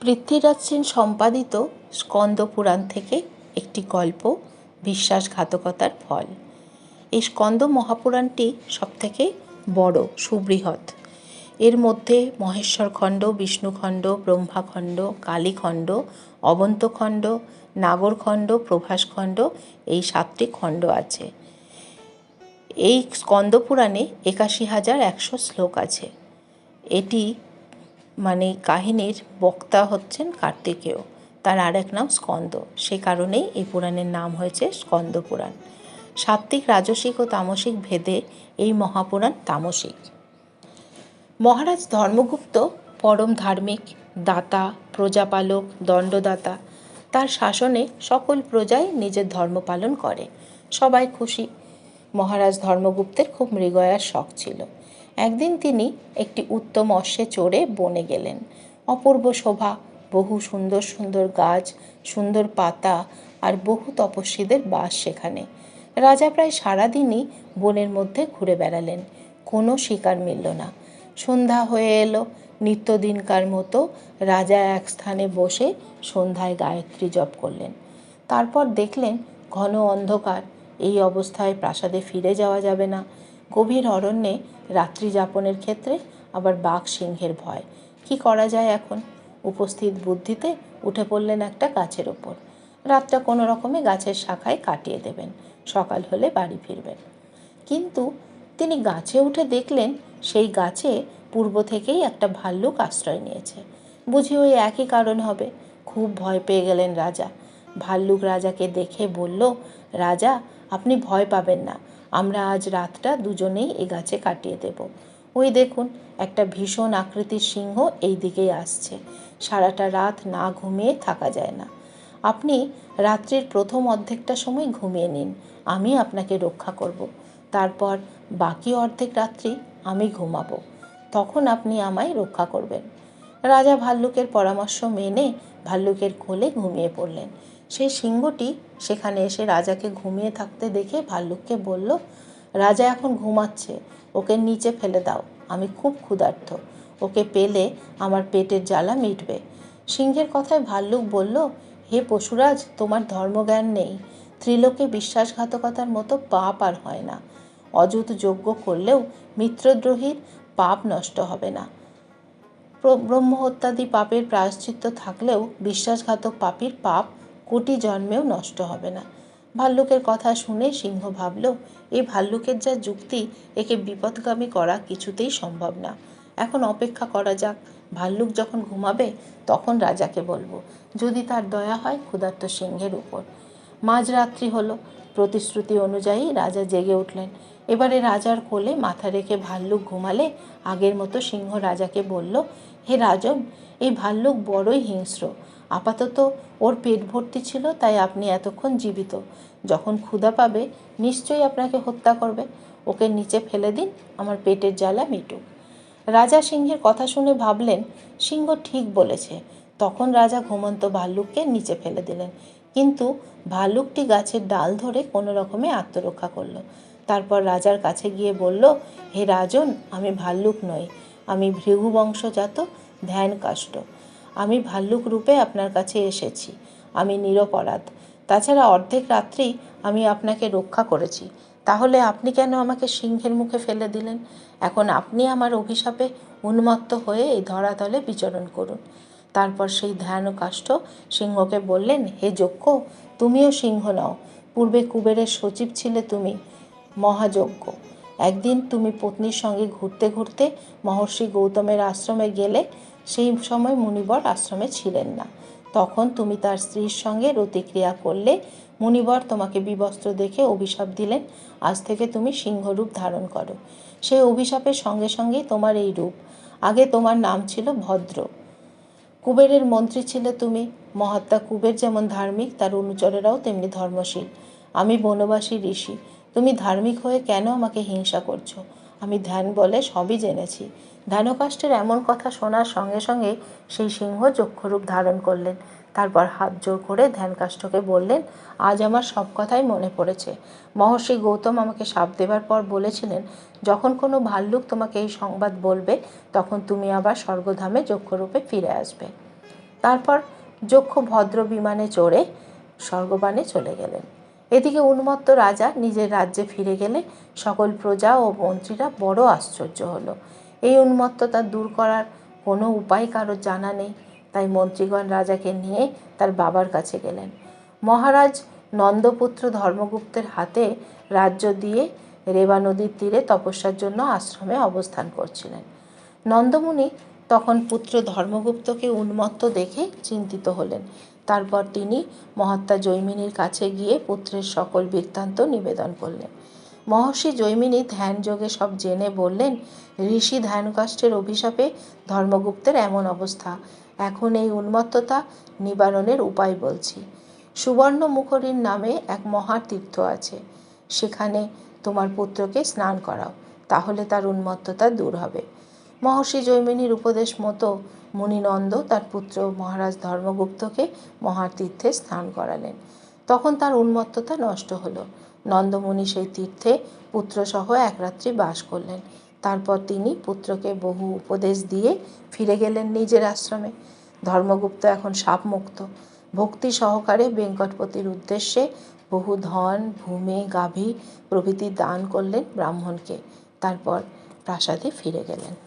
পৃথ্বীরাজ সেন সম্পাদিত স্কন্দ পুরাণ থেকে একটি গল্প, বিশ্বাসঘাতকতার ফল। এই স্কন্দ মহাপুরাণটি সবথেকে বড়, সুবৃহৎ। এর মধ্যে মহেশ্বরখণ্ড, বিষ্ণুখণ্ড, ব্রহ্মাখণ্ড, কালীখণ্ড, অবন্তখণ্ড, নাগরখণ্ড, প্রভাসখণ্ড এই সাতটি খণ্ড আছে। এই স্কন্দ পুরাণে একাশি হাজার একশো শ্লোক আছে। এটি মানে কাহিনীর বক্তা হচ্ছেন কার্তিকেয়। তার আর এক নাম স্কন্দ। সে কারণেই এই পুরাণের নাম হয়েছে স্কন্দ পুরাণ। সাত্ত্বিক, রাজসিক ও তামসিক ভেদে এই মহাপুরাণ তামসিক। মহারাজ ধর্মগুপ্ত, পরম ধার্মিক, দাতা, প্রজাপালক, দণ্ডদাতা, তার শাসনে সকল প্রজাই নিজের ধর্ম পালন করে। সবাই খুশি। মহারাজ ধর্মগুপ্তের খুব মৃগয়ার শখ ছিল। একদিন তিনি একটি উত্তম অশ্বে চড়ে বনে গেলেন। অপূর্ব শোভা, বহু সুন্দর সুন্দর গাছ, সুন্দর পাতা আর বহু তপস্বীদের বাস সেখানে। রাজা প্রায় সারাদিনই বনের মধ্যে ঘুরে বেড়ালেন। কোনো শিকার মিলল না। সন্ধ্যা হয়ে এলো, নিত্যদিনকার মতো রাজা এক স্থানে বসে সন্ধ্যায় গায়ত্রী জপ করলেন। তারপর দেখলেন ঘন অন্ধকার। এই অবস্থায় প্রাসাদে ফিরে যাওয়া যাবে না। গভীর অরণ্যে রাত্রি যাপনের ক্ষেত্রে আবার বাঘ সিংহের ভয়। কি করা যায় এখন? উপস্থিত বুদ্ধিতে উঠে পড়লেন একটা গাছের ওপর রাতটা কোনো রকমে গাছের শাখায় কাটিয়ে দেবেন। সকাল হলে বাড়ি ফিরবেন। কিন্তু তিনি গাছে উঠে দেখলেন সেই গাছে পূর্ব থেকেই একটা ভাল্লুক আশ্রয় নিয়েছে। বুঝি ওই একই কারণ হবে। খুব ভয় পেয়ে গেলেন রাজা। ভাল্লুক রাজাকে দেখে বলল, রাজা, আপনি ভয় পাবেন না। আমরা আজ রাতটা দুজনেই এ গাছে কাটিয়ে দেব। ওই দেখুন, একটা ভীষণ আকৃতির সিংহ এই দিকেই আসছে। সারাটা রাত না ঘুমিয়ে থাকা যায় না। আপনি রাত্রির প্রথম অর্ধেকটা সময় ঘুমিয়ে নিন, আমি আপনাকে রক্ষা করব। তারপর বাকি অর্ধেক রাত্রি আমি ঘুমাবো। তখন আপনি আমায় রক্ষা করবেন। রাজা ভাল্লুকের পরামর্শ মেনে ভাল্লুকের কোলে ঘুমিয়ে পড়লেন। সেই সিংহটি সেখানে এসে রাজাকে ঘুমিয়ে থাকতে দেখে ভাল্লুককে বলল, রাজা এখন ঘুমাচ্ছে, ওকে নিচে ফেলে দাও, আমি খুব ক্ষুধার্ত, ওকে পেলে আমার পেটের জ্বালা মিটবে। সিংহের কথায় ভাল্লুক বলল, হে পশুরাজ, তোমার ধর্মজ্ঞান নেই, ত্রিলোকে বিশ্বাসঘাতকতার মতো পাপ আর হয় না, অযুত যজ্ঞ করলেও মিত্রদ্রোহীর পাপ নষ্ট হবে না। ব্রহ্মহত্যাদি পাপের প্রায়শ্চিত্ত থাকলেও বিশ্বাসঘাতক পাপীর পাপ কোটি জন্মেও নষ্ট হবে না। ভাল্লুকের কথা শুনে সিংহ ভাবল, এই ভাল্লুকের যা যুক্তি, একে বিপদগামী করা কিছুতেই সম্ভব না। এখন অপেক্ষা করা যাক। ভাল্লুক যখন ঘুমাবে, তখন রাজাকে বলব, যদি তার দয়া হয় ক্ষুধার্ত সিংহের উপর। মাঝরাত্রি হলো। প্রতিশ্রুতি অনুযায়ী রাজা জেগে উঠলেন। এবারে রাজার কোলে মাথা রেখে ভাল্লুক ঘুমালে আগের মতো সিংহ রাজাকে বলল, হে রাজন, এই ভাল্লুক বড়ই হিংস্র। আপাতত ওর পেট ভর্তি ছিল, তাই আপনি এতক্ষণ জীবিত। যখন ক্ষুধা পাবে, নিশ্চয়ই আপনাকে হত্যা করবে। ওকে নিচে ফেলে দিন, আমার পেটের জ্বালা মিটুক। রাজা সিংহের কথা শুনে ভাবলেন, সিংহ ঠিক বলেছে। তখন রাজা ঘুমন্ত ভাল্লুককে নিচে ফেলে দিলেন। কিন্তু ভাল্লুকটি গাছের ডাল ধরে কোনো রকমে আত্মরক্ষা করল। তারপর রাজার কাছে গিয়ে বলল, হে রাজন, আমি ভাল্লুক নই। আমি ভৃগু বংশজাত ধ্যান কাষ্ট আমি ভাল্লুক রূপে আপনার কাছে এসেছি। আমি নিরপরাধ তাছাড়া অর্ধেক রাত্রেই আমি আপনাকে রক্ষা করেছি। তাহলে আপনি কেন আমাকে সিংহের মুখে ফেলে দিলেন? এখন আপনি আমার অভিশাপে উন্মত্ত হয়ে এই ধরাতলে বিচরণ করুন। তারপর সেই ধ্যান কাষ্ঠ সিংহকে বললেন, হে যজ্ঞ, তুমিও সিংহ নও। পূর্বে কুবেরের সচিব ছিলে তুমি, মহাযজ্ঞ। একদিন তুমি পত্নীর সঙ্গে ঘুরতে ঘুরতে মহর্ষি গৌতমের আশ্রমে গেলে সেই সময় মুনিবর আশ্রমে ছিলেন না। তখন তুমি তার স্ত্রীর সঙ্গে রতিক্রিয়া করলে মুনিবর তোমাকে বিবস্ত্র দেখে অভিশাপ দিলেন, আজ থেকে তুমি সিংহরূপ ধারণ করো। সেই অভিশাপের সঙ্গে সঙ্গেই তোমার এই রূপ। আগে তোমার নাম ছিল ভদ্র। কুবেরের মন্ত্রী ছিলে তুমি। মহাত্মা কুবের যেমন ধার্মিক, তার অনুচরেরাও তেমনি ধর্মশীল। আমি বনবাসী ঋষি। তুমি ধার্মিক হয়ে কেন আমাকে হিংসা করছ? আমি ধ্যান বলে সবই জেনেছি। ধ্যানকাষ্টের এমন কথা শোনার সঙ্গে সঙ্গে সেই সিংহ চক্ষুরূপ ধারণ করলেন। তারপর হাত জোর করে ধ্যানকাষ্ঠকে বললেন, আজ আমার সব কথাই মনে পড়েছে। মহর্ষি গৌতম আমাকে সাপ দেবার পর বলেছিলেন, যখন কোনো ভাল্লুক তোমাকে এই সংবাদ বলবে, তখন তুমি আবার স্বর্গধামে যক্ষরূপে ফিরে আসবে। তারপর যক্ষ ভদ্র বিমানে চড়ে স্বর্গবানে চলে গেলেন। এদিকে উন্মত্ত রাজা নিজের রাজ্যে ফিরে গেলে সকল প্রজা ও মন্ত্রীরা বড় আশ্চর্য হলো। এই উন্মত্ততা দূর করার কোনো উপায় কারোর জানা নেই। তাই মন্ত্রীগণ রাজাকে নিয়ে তার বাবার কাছে গেলেন। মহারাজ নন্দপুত্র ধর্মগুপ্তের হাতে রাজ্য দিয়ে রেবা নদীর তীরে তপস্যার জন্য আশ্রমে অবস্থান করছিলেন। নন্দমুনি তখন পুত্র ধর্মগুপ্তকে উন্মত্ত দেখে চিন্তিত হলেন। তারপর তিনি মহাত্মা জৈমিনীর কাছে গিয়ে পুত্রের সকল বৃত্তান্ত নিবেদন করলেন। মহর্ষি জৈমিনী ধ্যান যোগে সব জেনে বললেন, ঋষি ধ্যানকাষ্টের অভিশাপে ধর্মগুপ্তের এমন অবস্থা। এখন এই উন্মত্ততা নিবারণের উপায় বলছি। সুবর্ণ মুখরীর নামে এক মহাতীর্থ আছে। সেখানে তোমার পুত্রকে স্নান করাও। তাহলে তার উন্মত্ততা দূর হবে। মহর্ষি জৈমিনীর উপদেশ মতো মুনিনন্দ তার পুত্র মহারাজ ধর্মগুপ্তকে মহাতীর্থে স্নান করালেন। তখন তার উন্মত্ততা নষ্ট হলো। নন্দমুনি সেই তীর্থে পুত্রসহ এক রাত্রি বাস করলেন। তারপর তিনি পুত্রকে বহু উপদেশ দিয়ে ফিরে গেলেন নিজের আশ্রমে। ধর্মগুপ্ত এখন সাপমুক্ত। ভক্তি সহকারে বেঙ্কটপতির উদ্দেশ্যে বহু ধন, ভূমি, গাভী প্রভৃতি দান করলেন ব্রাহ্মণকে। তারপর প্রাসাদে ফিরে গেলেন।